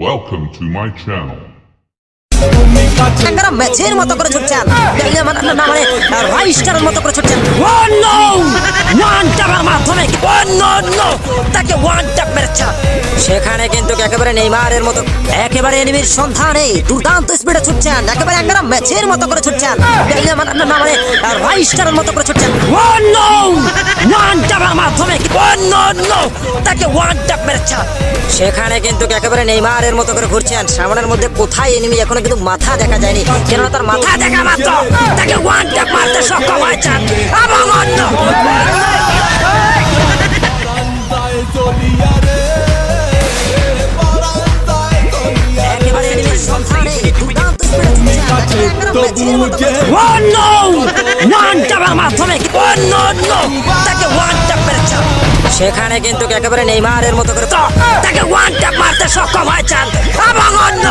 Welcome to my channel. ট্যাঙ্গারা ম্যাচের মতো করে ছুটছেন দেখলে মানে না মানে রাইস্টারের মতো করে ছুটছেন ও নো ওয়ান ট্যাপের মাধ্যমে ও নো নো তাকে ওয়ান ট্যাপ মেরেছে সেখানে কিন্তু একেবারে নেইমারের মতো একেবারে এনিমির সন্ধানে দুর্দান্ত স্পিডে ছুটছেন একেবারে ট্যাঙ্গারা ম্যাচের মতো করে ছুটছেন দেখলে মানে না মানে রাইস্টারের মতো করে ছুটছেন ও নো ওয়ান ট্যাপের মাধ্যমে ও নো নো তাকে ওয়ান ট্যাপ মেরেছে সেখানে কিন্তু একেবারে নেইমারের মতো করে ঘুরছেন সামনের মধ্যে কোথায় এনিমি এখনও কিন্তু মাথা দেখা যায়নি। কেন তার মাথা দেখা মাত্র। তাকে ওয়ান ট্যাপ মারতে সক্ষম হয়েছেন এবং অন্য সেখানে কিন্তু একেবারে নেইমারের মতো করে সক্ষম হয়েছেন এবং অন্য।